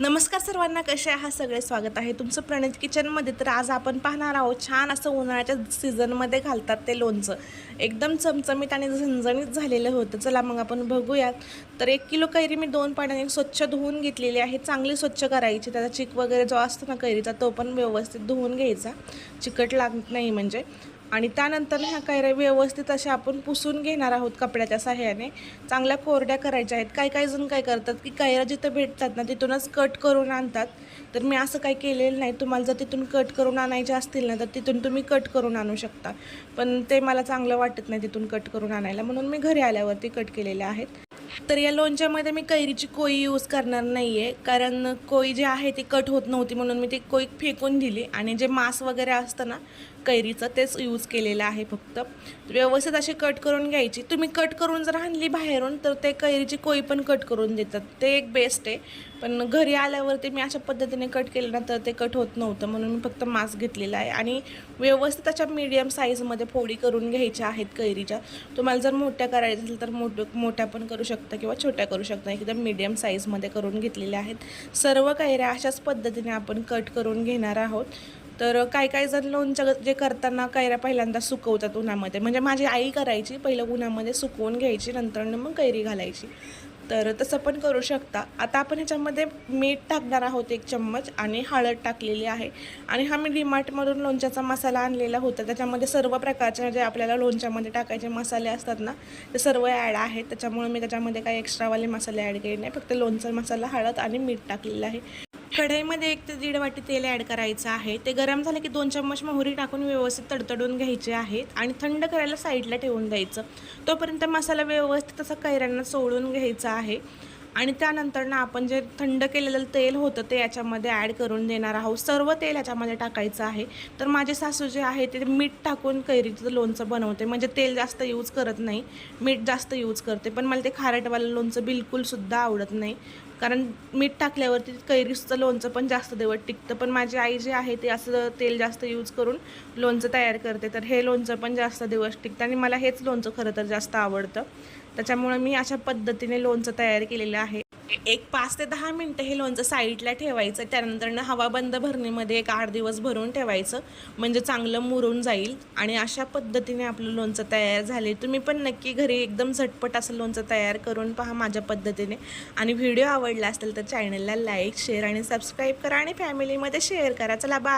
नमस्कार सर्वांना कसे आहात? सगळे स्वागत आहे तुमचं प्रणित किचनमध्ये. तर आज आपण पाहणार आहोत छान असं उन्हाळ्याच्या सीझनमध्ये घालतात ते लोणचं. एकदम चमचमीत आणि झणझणीत झालेलं होतं. चला मग आपण बघूयात. तर एक किलो कैरी मी दोन पाण्याने स्वच्छ धुवून घेतलेली आहे. चांगली स्वच्छ करायची. त्याचा चिक वगैरे जो असतो ना कैरीचा तो पण व्यवस्थित धुवून घ्यायचा. चिकट लागत नाही म्हणजे. आणि त्यानंतर ह्या कैऱ्या व्यवस्थित अशा आपण पुसून घेणार आहोत कपड्याच्या सहाय्याने चांगल्या कोरड्या करायच्या आहेत. काही काही जण काय करतात की कैऱ्या जिथं भेटतात ना तिथूनच कट करून आणतात. तर मी असं काही केलेलं नाही. तुम्हाला जर तिथून कट करून आणायचे असतील ना तर तिथून तुम्ही कट करून आणू शकता. पण ते मला चांगलं वाटत नाही तिथून कट करून आणायला. म्हणून मी घरी आल्यावरती कट केलेले आहेत. तर या लोणच्यामध्ये मी कैरीची कोई यूज करणार नाही आहे कारण कोई जी आहे ती कट होत नव्हती म्हणून मी ती कोई फेकून दिली. आणि जे मांस वगैरे असतं ना कैरीचं तेच यूज केलेलं आहे फक्त. व्यवस्थित अशी कट करून घ्यायची. तुम्ही कट करून जर आणली बाहेरून तर ते कैरीची कोई पण कट करून देतात. ते एक बेस्ट आहे. पण घरी आल्यावरती मी अशा पद्धतीने कट केलं ना तर ते कट होत नव्हतं. म्हणून मी फक्त मास्क घेतलेला आहे. आणि व्यवस्थित अशा मीडियम साईजमध्ये फोडी करून घ्यायच्या आहेत कैरीच्या. तुम्हाला जर मोठ्या करायच्या असेल तर मोठ मोठ्या पण करू शकता किंवा छोट्या करू शकता. एकदम मीडियम साईजमध्ये करून घेतलेल्या आहेत. सर्व कैऱ्या अशाच पद्धतीने आपण कट करून घेणार आहोत. तर काही काही जण लोणचं जे करताना कैऱ्या पहिल्यांदा सुकवतात उन्हामध्ये. म्हणजे माझी आई करायची पहिलं उन्हामध्ये सुकवून घ्यायची नंतर मग कैरी घालायची. तर तसं पण करू शकता. आता आपण ह्याच्यामध्ये मीठ टाकणार आहोत एक चम्मच आणि हळद टाकलेली आहे. आणि हा मी डीमार्टमधून लोणच्याचा मसाला आणलेला होता. त्याच्यामध्ये सर्व प्रकारचे जे आपल्याला लोणच्यामध्ये टाकायचे मसाले असतात ना ते सर्व ॲड आहेत. त्याच्यामुळे मी त्याच्यामध्ये काही एक्स्ट्रावाले मसाले ॲड केले नाही. फक्त लोणचा मसाला हळद आणि मीठ टाकलेलं आहे. कढईमध्ये एक ते दीड वाटी तेल ॲड करायचं आहे. ते गरम झालं की दोन चम्मच मोहरी टाकून व्यवस्थित तडतडून घ्यायचे आहेत आणि थंड करायला साईडला ठेवून द्यायचं. तोपर्यंत मसाला व्यवस्थित असा कैऱ्यांना सोडून घ्यायचा आहे. आणि त्यानंतर ना आपण जे थंड केलेलं तेल होतं ते याच्यामध्ये ॲड करून देणार आहोत. सर्व तेल याच्यामध्ये टाकायचं आहे. तर माझे सासू जे आहे ते मीठ टाकून कैरीचं लोणचं बनवते. म्हणजे तेल जास्त यूज करत नाही. मीठ जास्त यूज करते. पण मला ते खारटवालं लोणचं बिलकुलसुद्धा आवडत नाही. कारण मीठ टाकल्यावरती कैरीचं लोणचं पण जास्त दिवस टिकतं. पण माझी आई जे आहे ते असं तेल जास्त यूज करून लोणचं तयार करते. तर हे लोणचं पण जास्त दिवस टिकतं आणि मला हेच लोणचं खरं तर जास्त आवडतं. त्याच्यामुळे मी अशा पद्धतीने लोणचं तयार केलेलं आहे. एक पाच ते दहा मिनटं हे लोणचं साईडला ठेवायचं त्यानंतर हवा बंद भरणीमध्ये एक आठ दिवस भरून ठेवायचं म्हणजे चांगलं मुरून जाईल. आणि अशा पद्धतीने आपलं लोणचं तयार झाले. तुम्ही पण नक्की घरी एकदम झटपट असं लोणचं तयार करून पहा माझ्या पद्धतीने. आणि व्हिडिओ आवडला असेल तर चॅनलला लाईक शेअर आणि सबस्क्राईब करा आणि फॅमिलीमध्ये शेअर करा. चला बाय